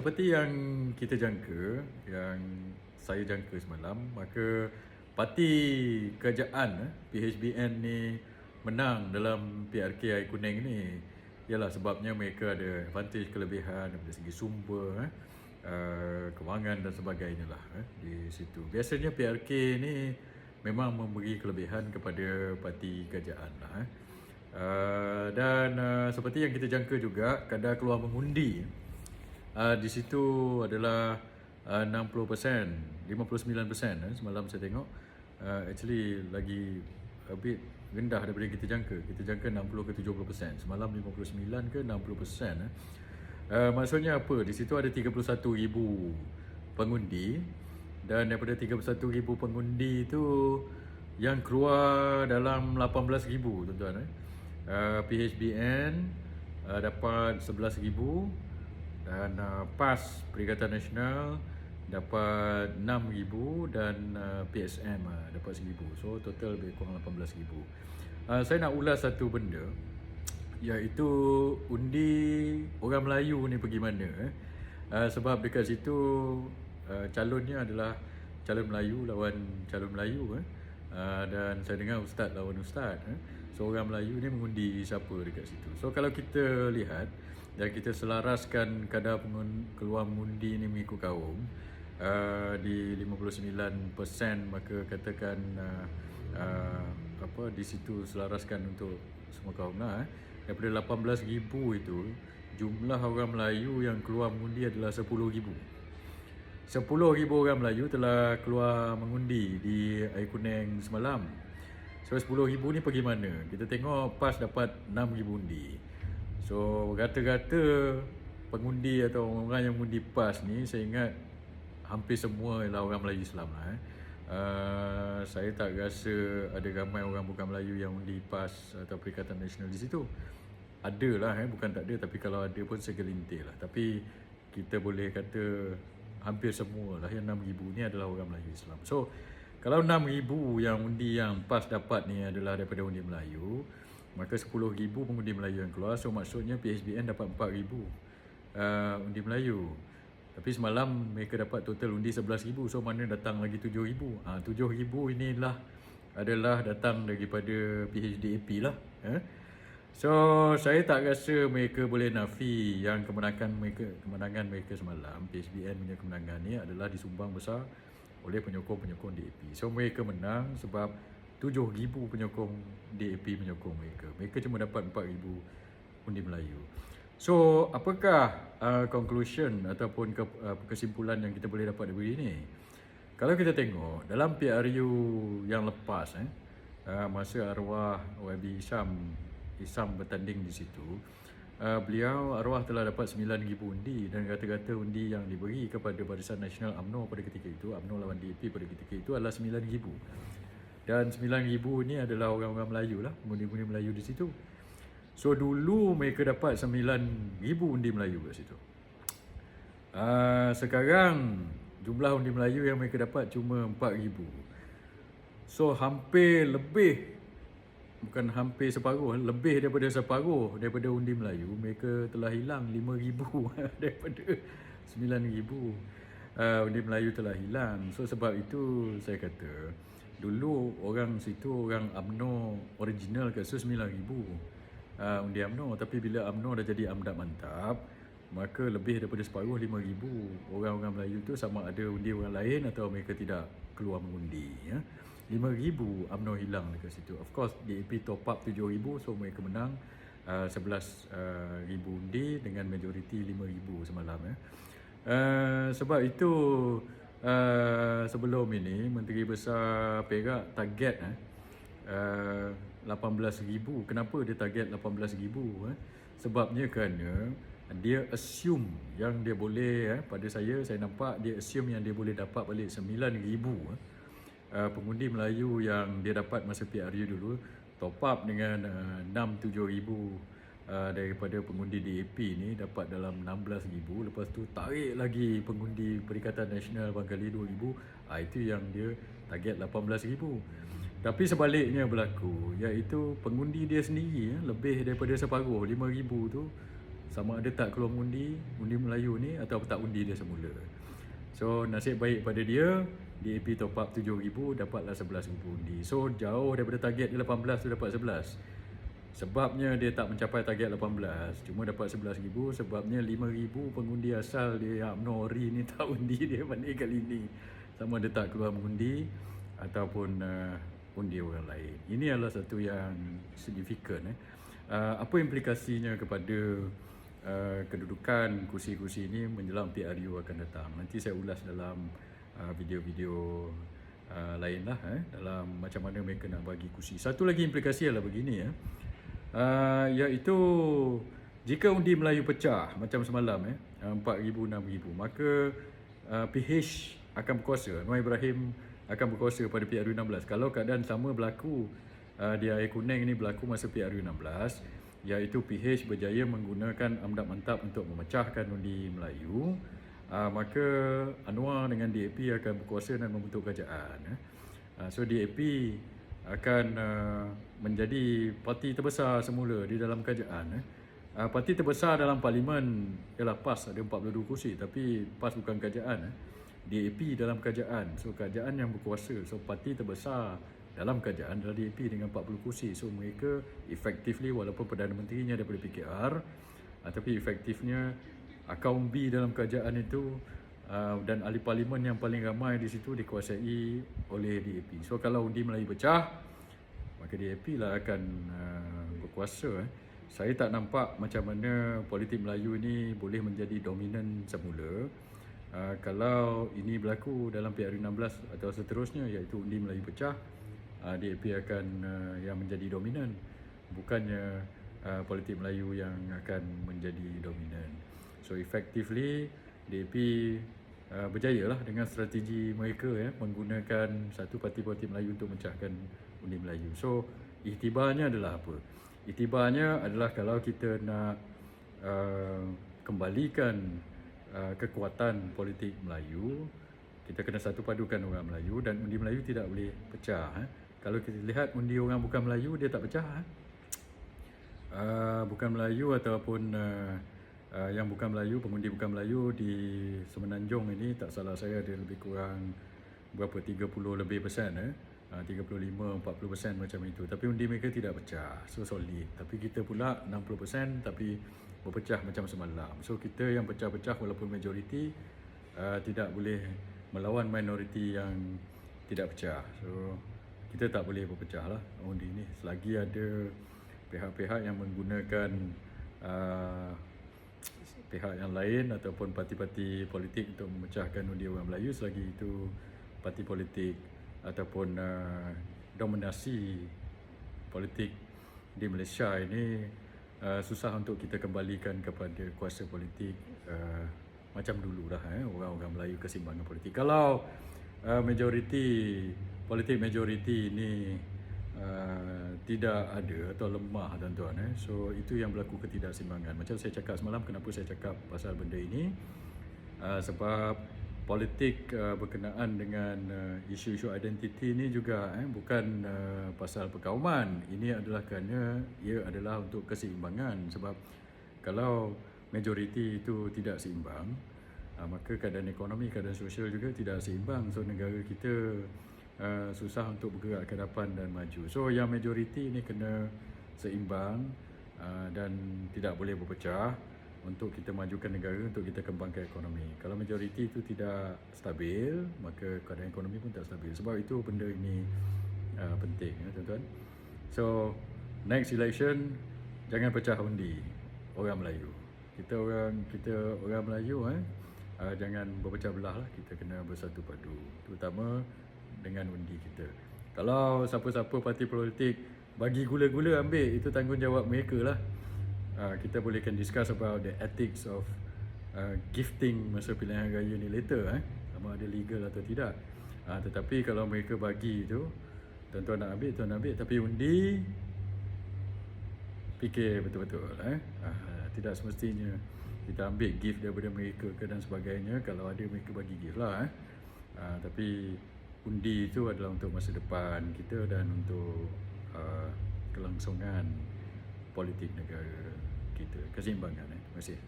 Seperti yang kita jangka, yang saya jangka semalam, maka parti kerajaan eh, PHBN ni menang dalam PRK Air Kuning ni. Ialah sebabnya mereka ada advantage kelebihan dari segi sumber, eh, uh, kewangan dan sebagainya lah eh, di situ. Biasanya PRK ni memang memberi kelebihan kepada parti kerajaan lah. Eh. Dan seperti yang kita jangka juga, kadar keluar mengundi uh, di situ adalah uh, 60%, 59% eh, semalam saya tengok. Uh, actually lagi a bit rendah daripada kita jangka. Kita jangka 60 ke 70%. Semalam 59 ke 60%. Eh. Uh, maksudnya apa? Di situ ada 31,000 pengundi dan daripada 31,000 pengundi itu yang keluar dalam 18,000 tuan-tuan eh. Uh, PHBN uh, dapat 11,000 dan uh, PAS Perikatan Nasional dapat 6000 dan uh, PSM uh, dapat 1000. So total lebih kurang 18000. Uh, saya nak ulas satu benda iaitu undi orang Melayu ni pergi mana eh? Uh, sebab dekat situ uh, calonnya adalah calon Melayu lawan calon Melayu eh? uh, dan saya dengar ustaz lawan ustaz eh? so orang Melayu ni mengundi siapa dekat situ so kalau kita lihat dan kita selaraskan kadar pengun- keluar mengundi ni mengikut kaum uh, di 59% maka katakan uh, uh, apa di situ selaraskan untuk semua kaum lah eh. daripada 18,000 itu jumlah orang Melayu yang keluar mengundi adalah 10,000 10,000 orang Melayu telah keluar mengundi di Air Kuning semalam. So 10,000 ni pergi mana? Kita tengok PAS dapat 6,000 undi. So rata-rata pengundi atau orang yang mengundi PAS ni saya ingat hampir semua ialah orang Melayu Islam lah. Eh. Uh, saya tak rasa ada ramai orang bukan Melayu yang undi PAS atau Perikatan Nasional di situ. Ada lah eh, bukan tak ada tapi kalau ada pun segelintir lah. Tapi kita boleh kata hampir semua lah yang 6,000 ni adalah orang Melayu Islam. So kalau 6,000 yang undi yang PAS dapat ni adalah daripada undi Melayu, maka 10,000 pengundi Melayu yang keluar. So maksudnya PHBN dapat 4,000 uh, undi Melayu. Tapi semalam mereka dapat total undi 11,000. So mana datang lagi 7,000? Ah ha, 7,000 inilah adalah datang daripada PHDAP lah. Eh? So saya tak rasa mereka boleh nafi yang kemenangan mereka kemenangan mereka semalam PSBN punya kemenangan ni adalah disumbang besar oleh penyokong-penyokong DAP. So mereka menang sebab 7,000 penyokong DAP menyokong mereka. Mereka cuma dapat 4,000 undi Melayu. So apakah uh, conclusion ataupun ke, uh, kesimpulan yang kita boleh dapat dari ini? Kalau kita tengok dalam PRU yang lepas eh uh, masa arwah YB Isham Isam bertanding di situ uh, beliau arwah telah dapat 9,000 undi dan kata-kata undi yang diberi kepada Barisan Nasional UMNO pada ketika itu UMNO lawan DAP pada ketika itu adalah 9,000 dan 9,000 ni adalah orang-orang Melayu lah undi-undi Melayu di situ. So dulu mereka dapat 9,000 undi Melayu kat situ. Uh, sekarang jumlah undi Melayu yang mereka dapat cuma 4,000 so hampir lebih bukan hampir separuh lebih daripada separuh daripada undi Melayu mereka telah hilang 5000 daripada 9000 uh, undi Melayu telah hilang. So sebab itu saya kata dulu orang situ orang AMNO original kat situ 9000 uh, undi AMNO tapi bila AMNO dah jadi amdat mantap maka lebih daripada separuh 5000 orang-orang Melayu tu sama ada undi orang lain atau mereka tidak keluar mengundi ya 5,000 UMNO hilang dekat situ. Of course, DAP top up 7,000 so mereka menang uh, 11,000 uh, undi dengan majoriti 5,000 semalam. Ya. Uh, sebab itu uh, sebelum ini Menteri Besar Perak target eh, uh, 18,000. Kenapa dia target 18,000? Eh? Sebabnya kerana dia assume yang dia boleh eh, pada saya saya nampak dia assume yang dia boleh dapat balik 9,000 eh uh, pengundi Melayu yang dia dapat masa PRU dulu top up dengan uh, 6 7 ribu uh, daripada pengundi DAP ni dapat dalam 16 ribu. Lepas tu tarik lagi pengundi Perikatan Nasional Bangkali 2 ribu. Uh, itu yang dia target 18 ribu. Tapi sebaliknya berlaku iaitu pengundi dia sendiri eh, lebih daripada separuh 5 ribu tu sama ada tak keluar undi undi Melayu ni atau tak undi dia semula. So nasib baik pada dia DAP top up 7000 dapatlah 11000 undi so jauh daripada target dia 18 tu dapat 11 Sebabnya dia tak mencapai target 18 Cuma dapat 11,000 Sebabnya 5,000 pengundi asal dia UMNO Ori ni tak undi dia pada kali ni Sama ada tak keluar mengundi Ataupun uh, undi orang lain. Ini adalah satu yang signifikan eh. uh, Apa implikasinya kepada uh, kedudukan kursi-kursi ini Menjelang PRU akan datang? Nanti saya ulas dalam uh, video-video uh, lain lah eh, Dalam macam mana mereka nak bagi kursi. Satu lagi implikasi adalah begini ya. Eh uh, iaitu jika undi Melayu pecah macam semalam eh 4000 6000 maka uh, PH akan berkuasa. Noor Ibrahim akan berkuasa pada PRU 16 kalau keadaan sama berlaku uh, di air kuning ini berlaku masa PRU 16 iaitu PH berjaya menggunakan amdap mantap untuk memecahkan undi Melayu. Uh, maka Anwar dengan DAP akan berkuasa dan membentuk kerajaan eh. uh, so DAP akan uh, menjadi parti terbesar semula di dalam kerajaan eh. Uh, parti terbesar dalam parlimen ialah PAS ada 42 kursi tapi PAS bukan kerajaan eh. DAP dalam kerajaan so kerajaan yang berkuasa so parti terbesar dalam kerajaan adalah DAP dengan 40 kursi so mereka effectively walaupun Perdana Menterinya daripada PKR uh, tapi efektifnya akaun B dalam kerajaan itu uh, dan ahli parlimen yang paling ramai di situ dikuasai oleh DAP. So kalau undi Melayu pecah, maka DAP lah akan uh, berkuasa. Eh. Saya tak nampak macam mana politik Melayu ini boleh menjadi dominan semula. Uh, kalau ini berlaku dalam PRU 16 atau seterusnya iaitu undi Melayu pecah, uh, DAP akan uh, yang menjadi dominan. Bukannya uh, politik Melayu yang akan menjadi dominan. So effectively DAP uh, berjaya lah dengan strategi mereka ya menggunakan satu parti-parti Melayu untuk mencahkan undi Melayu. So iktibarnya adalah apa? Iktibarnya adalah kalau kita nak uh, kembalikan uh, kekuatan politik Melayu, kita kena satu padukan orang Melayu dan undi Melayu tidak boleh pecah. Eh. Kalau kita lihat undi orang bukan Melayu dia tak pecah. Eh. Uh, bukan Melayu ataupun uh, uh, yang bukan Melayu, pengundi bukan Melayu di Semenanjung ini tak salah saya ada lebih kurang berapa 30 lebih persen eh. Uh, 35 40 persen macam itu. Tapi undi mereka tidak pecah. So solid. Tapi kita pula 60 persen tapi berpecah macam semalam. So kita yang pecah-pecah walaupun majoriti uh, tidak boleh melawan minoriti yang tidak pecah. So kita tak boleh berpecah lah undi ini selagi ada pihak-pihak yang menggunakan uh, pihak yang lain ataupun parti-parti politik untuk memecahkan undi orang Melayu selagi itu parti politik ataupun uh, dominasi politik di Malaysia ini uh, susah untuk kita kembalikan kepada kuasa politik uh, macam dulu dah eh, orang-orang Melayu kesimbangan politik. Kalau uh, majoriti politik majoriti ini uh, tidak ada atau lemah tuan-tuan eh. So itu yang berlaku ketidakseimbangan. Macam saya cakap semalam kenapa saya cakap pasal benda ini? Uh, sebab politik uh, berkenaan dengan uh, isu-isu identiti ini juga eh bukan uh, pasal perkauman. Ini adalah kerana ia adalah untuk keseimbangan sebab kalau majoriti itu tidak seimbang uh, maka keadaan ekonomi, keadaan sosial juga tidak seimbang. So negara kita uh, susah untuk bergerak ke depan dan maju. So yang majoriti ini kena seimbang uh, dan tidak boleh berpecah untuk kita majukan negara untuk kita kembangkan ekonomi. Kalau majoriti itu tidak stabil, maka keadaan ekonomi pun tak stabil. Sebab itu benda ini uh, penting ya tuan-tuan. So next election jangan pecah undi orang Melayu. Kita orang kita orang Melayu eh uh, jangan berpecah belah lah. Kita kena bersatu padu. Terutama dengan undi kita. Kalau siapa-siapa parti politik bagi gula-gula ambil itu tanggungjawab mereka lah. Uh, kita boleh kan discuss about the ethics of uh, gifting masa pilihan raya ni later eh. Sama ada legal atau tidak. Uh, tetapi kalau mereka bagi itu tuan-tuan nak ambil, tuan ambil. Tapi undi fikir betul-betul eh. Uh, tidak semestinya kita ambil gift daripada mereka ke dan sebagainya kalau ada mereka bagi gift lah eh. Uh, tapi undi itu adalah untuk masa depan kita dan untuk uh, kelangsungan politik negara kita keseimbangan eh. Terima kasih.